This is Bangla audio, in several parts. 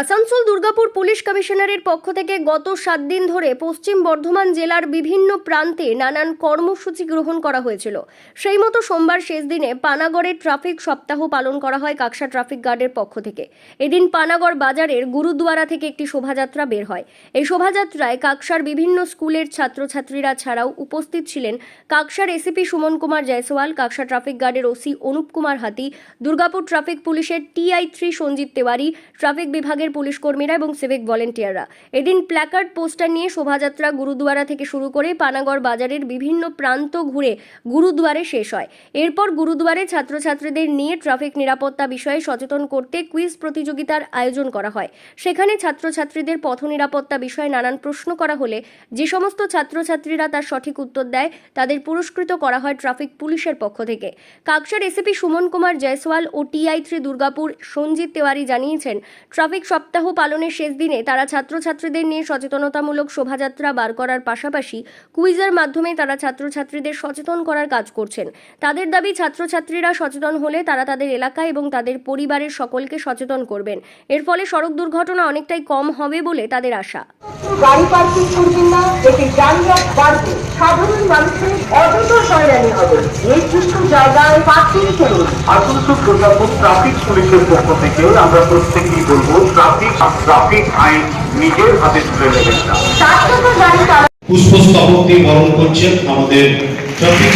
আসানসোল দুর্গাপুর পুলিশ কমিশনারের পক্ষ থেকে গত সাত দিন ধরে পশ্চিম বর্ধমান জেলার বিভিন্ন প্রান্তে নানান কর্মসূচি গ্রহণ করা হয়েছিল। সেই মতো সোমবার শেষ দিনে পানাগড়ে ট্রাফিক সপ্তাহ পালন করা হয় কাকসা ট্রাফিক গার্ডের পক্ষ থেকে। এদিন পানাগড় বাজারের গুরুদুয়ারা থেকে একটি শোভাযাত্রা বের হয়। এই শোভাযাত্রায় কাকসার বিভিন্ন স্কুলের ছাত্রছাত্রীরা ছাড়াও উপস্থিত ছিলেন কাকসার এসিপি সুমন কুমার জয়সওয়াল, কাকসা ট্রাফিক গার্ডের ওসি অনুপ কুমার হাতি, দুর্গাপুর ট্রাফিক পুলিশের TI three Sanjit Tewari, traffic বিভাগের পুলিশ কর্মীরা এবং সিভিক ভলেন্টিয়াররা এদিন প্ল্যাকার্ড পোস্টার নিয়ে শোভাযাত্রা গুরুদুয়ারা থেকে শুরু করে পানাগড় বাজারের বিভিন্ন প্রান্ত ঘুরে গুরুদুয়ারে শেষ হয়। এরপর গুরুদুয়ারে ছাত্রছাত্রীদের নিয়ে ট্রাফিক নিরাপত্তা বিষয়ে সচেতন করতে কুইজ প্রতিযোগিতার আয়োজন করা হয়। সেখানে ছাত্রছাত্রীদের পথ নিরাপত্তা বিষয়ে নানান প্রশ্ন করা হলে যে সমস্ত ছাত্রছাত্রীরা তার সঠিক উত্তর দেয়, তাদের পুরস্কৃত করা হয় ট্রাফিক পুলিশের পক্ষ থেকে। কাকসার এসিপি সুমন কুমার জয়সওয়াল ও টিআই থ্রি দুর্গাপুর সঞ্জিত তেওয়ারি জানিয়েছেন ট্রাফিক সপ্তাহ পালনের শেষ দিনে তারা ছাত্রছাত্রীদের নিয়ে সচেতনতামূলক শোভাযাত্রা বার করার পাশাপাশি কুইজের মাধ্যমে তারা ছাত্রছাত্রীদের সচেতন করার কাজ করছেন। তাদের দাবি, ছাত্রছাত্রীরা সচেতন হলে তারা তাদের এলাকা এবং তাদের পরিবারের সকলকে সচেতন করবেন। এর ফলে সড়ক দুর্ঘটনা অনেকটাই কম হবে বলে তাদের আশা। গাড়ি পার্কিং না যানজট বাড়বে। সাধারণ মানুষের অযথা হয়রানি হবে। নির্দিষ্ট জায়গায় পার্কিং করুন। আসানসোল দুর্গাপুর ট্রাফিক পুলিশের পক্ষ থেকে আমরা প্রত্যেকেই বলব ট্রাফিক ট্রাফিক আইন নিজের হাতে তুলে নেবেন না। পুষ্পস্তবক দিয়ে বরণ করছেন আমাদের ট্রাফিক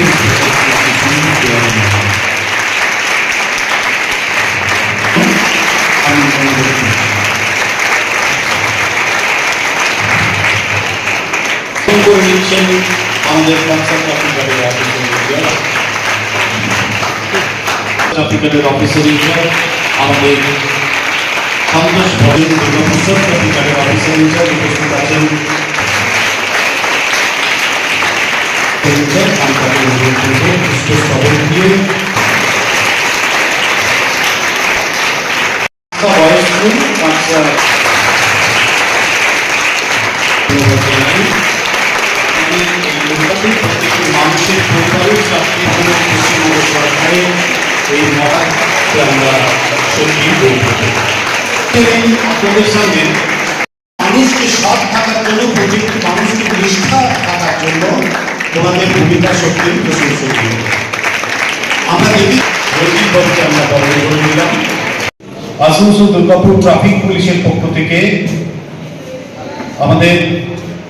করে নিচ্ছেন আমাদের কাছার ট্রাফিক গার্ডের অফিসার ইনচার্জ আমাদের সন্তোষ দুর্গাপুর ট্রাফিক গার্ডের অফিসার ইনচার্জ উপস্থিত আছেন। আমি তাকে অনুরোধ করব পুষ্পস্তবক দিয়ে। বয়স স্কুল বাচ্চা মানুষের পরিবারের চাকরি কোনো পশ্চিমবঙ্গ সরকারের এই মহাকে আমরা সত্যি আপনাদের সামনে মানুষকে সৎ থাকার জন্য প্রযুক্তি মানুষকে নিষ্ঠা থাকার জন্য তোমাদের ভূমিকা সত্যি প্রশংসনীয়। আসানসোল দুর্গাপুর ট্রাফিক পুলিশের পক্ষ থেকে আমাদের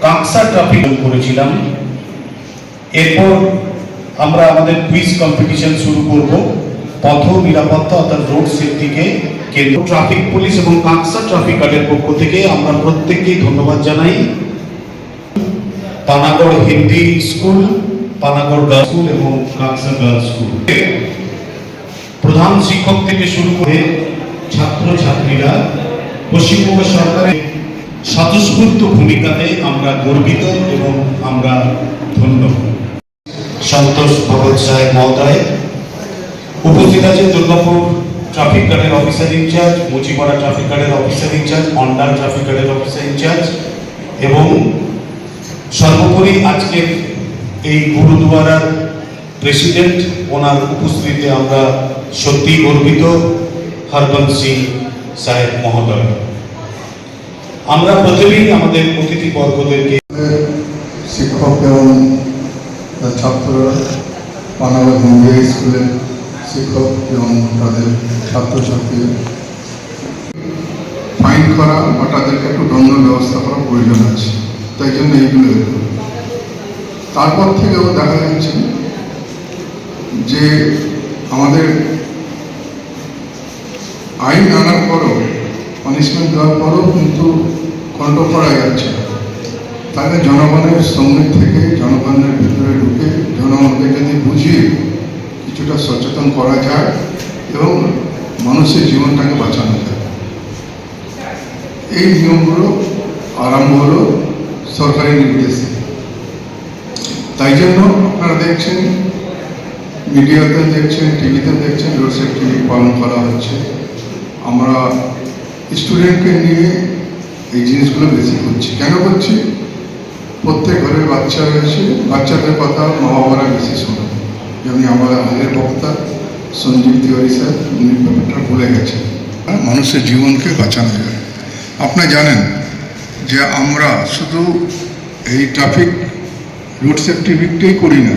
কাঁকসা ট্রাফিক করেছিলাম। এরপর আমরা আমাদের কুইজ কম্পিটিশন শুরু করব। পথ নিরাপত্তা অর্থাৎ রোড সেফটিকে কেন্দ্র ট্রাফিক পুলিশ এবং কাঁকসা ট্রাফিক গার্ডের পক্ষ থেকে আমরা প্রত্যেককেই ধন্যবাদ জানাই। Panagarh Hindi school, Panagarh girls school এবং কাকসা গার্লস স্কুল প্রধান শিক্ষক থেকে শুরু করে ছাত্র ছাত্রীরা পশ্চিমবঙ্গ সরকারের স্বতঃস্ফূর্ত ভূমিকাতে আমরা গর্বিত এবং আমরা ধন্য। সন্তোষ ভগৎ সাহেব মহোদয়। উপস্থিত আছেন দুর্গাপুর ট্রাফিক গার্ডের officer in charge Muchipara traffic গার্ডের অফিসার ইনচার্জ অন্ডার ট্রাফিক গার্ডের অফিসার ইনচার্জ এবং সর্বোপরি আজকে এই গুরুদুয়ারার প্রেসিডেন্ট ওনার উপস্থিতিতে আমরা সত্যি গর্বিত হরবংশ সিং সাহেব মহোদয়। আমরা প্রথমেই আমাদের অতিথি বর্গদেরকে শিক্ষক এবং ছাত্ররা পানাগড় হিন্দি স্কুলের শিক্ষক এবং তাদের ছাত্রছাত্রী ফাইন করা বা তাদেরকে একটু দণ্ড ব্যবস্থা করা প্রয়োজন আছে, তাই জন্য এইগুলো। তারপর থেকেও দেখা যাচ্ছে যে আমাদের আইন আনার পরও পানিশমেন্ট দেওয়ার পরও কিন্তু কন্ট্রোল করা যাচ্ছে না। তাহলে জনগণের সঙ্গে থেকে জনগণের ভিতরে ঢুকে জনগণকে যদি বুঝিয়ে কিছুটা সচেতন করা যায় এবং মানুষের জীবনটাকে বাঁচানো যায়। এই নিয়মগুলো আরম্ভ হলো সরকারি নির্দেশে। তাই জন্য আপনারা দেখছেন মিডিয়াতে দেখছেন টিভিতে দেখছেন রোড সেফটি পালন করা হচ্ছে। আমরা স্টুডেন্টকে নিয়ে এই জিনিসগুলো বেশি করছি। কেন করছি? প্রত্যেক ঘরের বাচ্চা রয়েছে। বাচ্চাদের কথা মা বাবারা বেশি শোনে। যেমন আমার আগের বক্তা সঞ্জীব তিওয়ারি স্যার, উনি ব্যাপারটা বলে গেছেন। মানুষের জীবনকে বাঁচানো যায়। আপনারা জানেন যে আমরা শুধু এই ট্রাফিক রোড সেফটি উইকটাই করি না,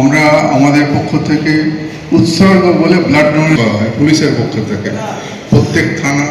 আমরা আমাদের পক্ষ থেকে উৎসর্গ বলে ব্লাড ডোনেট করা হয়, পুলিশের পক্ষ থেকে। প্রত্যেক থানা